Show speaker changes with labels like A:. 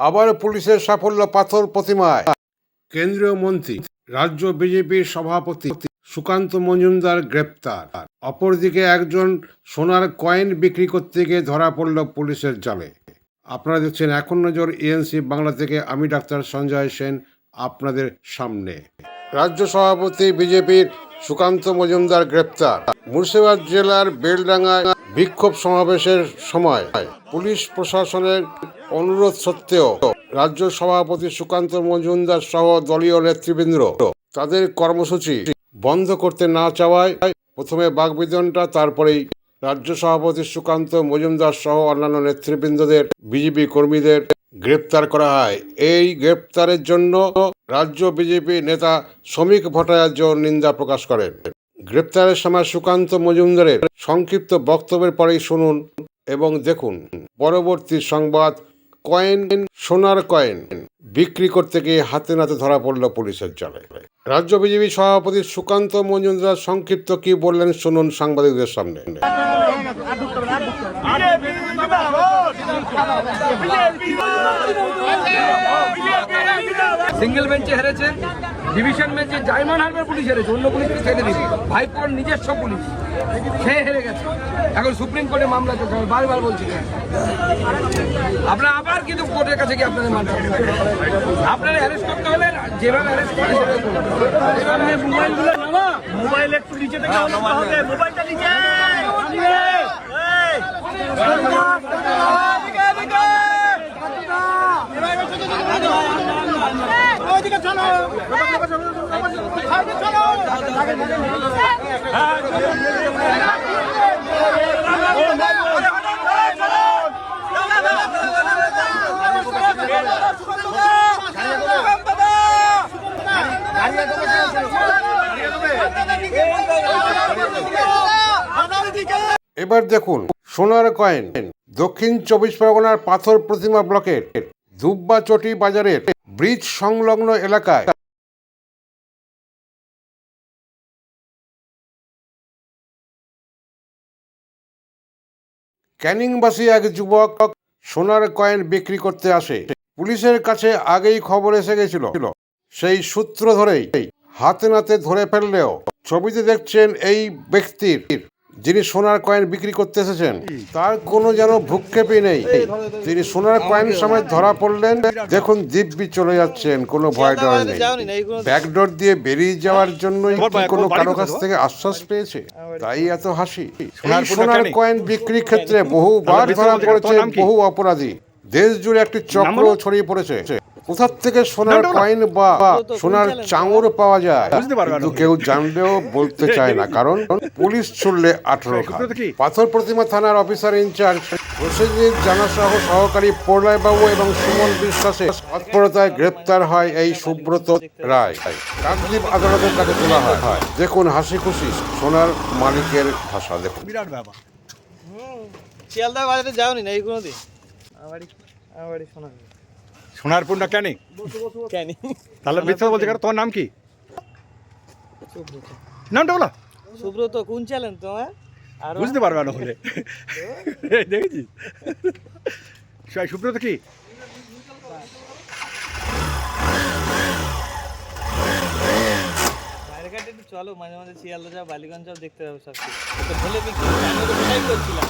A: আবার পুলিশের সাফল্য পাথর প্রতিমায়। কেন্দ্রীয় মন্ত্রী রাজ্য বিজেপির সভাপতি সুকান্ত মজুমদার গ্রেপ্তার। অপরদিকে একজন সোনার কয়েন বিক্রি করতে গিয়ে ধরা পড়ল পুলিশের জালে। আপনারা দেখছেন এখন নজর ইএনসি বাংলা থেকে আমি ডাক্তার সঞ্জয় সেন আপনাদের সামনে। রাজ্য সভাপতি বিজেপির সুকান্ত মজুমদার গ্রেপ্তার। মুর্শিদাবাদ জেলার বেলডাঙ্গায় বিক্ষোভ সমাবেশের সময় পুলিশ প্রশাসনের অনুরোধ সত্ত্বেও রাজ্য সভাপতি সুকান্ত মজুমদার সহ দলীয় নেতৃবৃন্দ তাদের কর্মসূচি বন্ধ করতে না চাওয়ায় প্রথমে বাগবিদনটা তারপরেই রাজ্য সভাপতি সুকান্ত মজুমদার সহ অন্যান্য নেতৃবৃন্দদের বিজেপি কর্মীদের গ্রেপ্তার করা হয়। এই গ্রেপ্তারের জন্য রাজ্য বিজেপি নেতা শ্রমিক ভট্টাচার্য নিন্দা প্রকাশ করেন। গ্রেপ্তারের সময় সুকান্ত মজুমদারের সংক্ষিপ্ত বক্তব্যের পরেই শুনুন এবং দেখুন। পরবর্তী সংবাদ কয়েন, সোনার কয়েন বিক্রি করতে গিয়ে হাতে নাতে ধরা পড়ল পুলিশের জালে। রাজ্য বিজেপি সভাপতি সুকান্ত মজুমদার সংক্ষিপ্ত কি বললেন শুনুন সাংবাদিকদের সামনে।
B: সিঙ্গেল বেঞ্চে হেরেছেন ডিভিশন বেঞ্চে জাইমান হারবার পুলিশ হেরেছে অন্য পুলিশকে ছেড়ে দিন ভাইপোর নিজস্ব পুলিশ সে হেরে গেছে। এখন সুপ্রিম কোর্টে মামলা চলছে আমি বারবার বলছি। আপনারা আবার কিন্তু কোর্টের কাছে গিয়ে আপনাদের মানতে আপনারা অ্যারেস্ট করতে হলে যেভাবে অ্যারেস্ট করেন সেভাবে
C: মোবাইলগুলো নামা। মোবাইল একটু নিচে থেকে হবে মোবাইলটা নিচে। চলো।
A: এবার দেখুন সোনার কয়েন। দক্ষিণ চব্বিশ পরগনার পাথর প্রতিমা ব্লকের দুব্বা চটি বাজারের ব্রিজ সংলগ্ন এলাকায়। ক্যানিংবাসী এক যুবক সোনার কয়েন বিক্রি করতে আসে। পুলিশের কাছে আগেই খবর এসে গেছিল। সেই সূত্র ধরেই হাতে নাতে ধরে ফেললেও ছবিতে দেখছেন এই ব্যক্তির। যিনি সোনার কয়েন বিক্রি করতে এসেছেন তার কোনো যেন ভ্রুক্ষেপই নেই। তিনি সোনার কয়েন সময় ধরা পড়লেন। দেখুন দিব্যি চলে যাচ্ছেন কোনো ভয় ডর নেই। ব্যাকডোর দিয়ে বেরিয়ে যাওয়ার জন্যই কি কোনো কারও কাছ থেকে আশ্বাস পেয়েছে? তাই এত হাসি। সোনার কয়েন বিক্রির ক্ষেত্রে বহুবার ধরা পড়েছে বহু অপরাধী। দেশ জুড়ে একটি চক্র ছড়িয়ে পড়েছে। কোথার থেকে সোনার কয়েন বা সোনার চাঙর পাওয়া যায়? কিন্তু কেউ জানলেও বলতে চায় না। কারণ পুলিশ ছুড়লে আঠারো পাথর প্রতিমা থানার অফিসার ইনচার্জ প্রসেনজিৎ জানাসহ সহকারী প্রলয় বাবু এবং সুমন বিশ্বাসের তৎপরতায় গ্রেপ্তার হয় এই সুব্রত রায়। কাকদ্বীপ আদালতের কাছে তোলা হয়। দেখুন হাসি খুশি সোনার মালিকের ভাষা। দেখুন।
C: বিরাট ব্যাপার।
D: শিয়ালদা বাজারে যাওনি না এইগুলো দিয়ে আমার আমার বাড়ি শোনা
E: সোনারপুরটা কেন?
D: কেন?
E: তাহলে মিথ্যা বলছে কারণ তোমার নাম কি? নামটা বলো।
D: সুব্রত কোন চ্যালেঞ্জ তোমার? আর
E: বুঝতে পারবে না হলে। দেখেছিস? সুব্রত কি?
D: চলো মাঝে মাঝে শিয়ালদা যাও বালিগঞ্জ দেখতে যাব সব কিছু ভুলে আমি করছিলাম।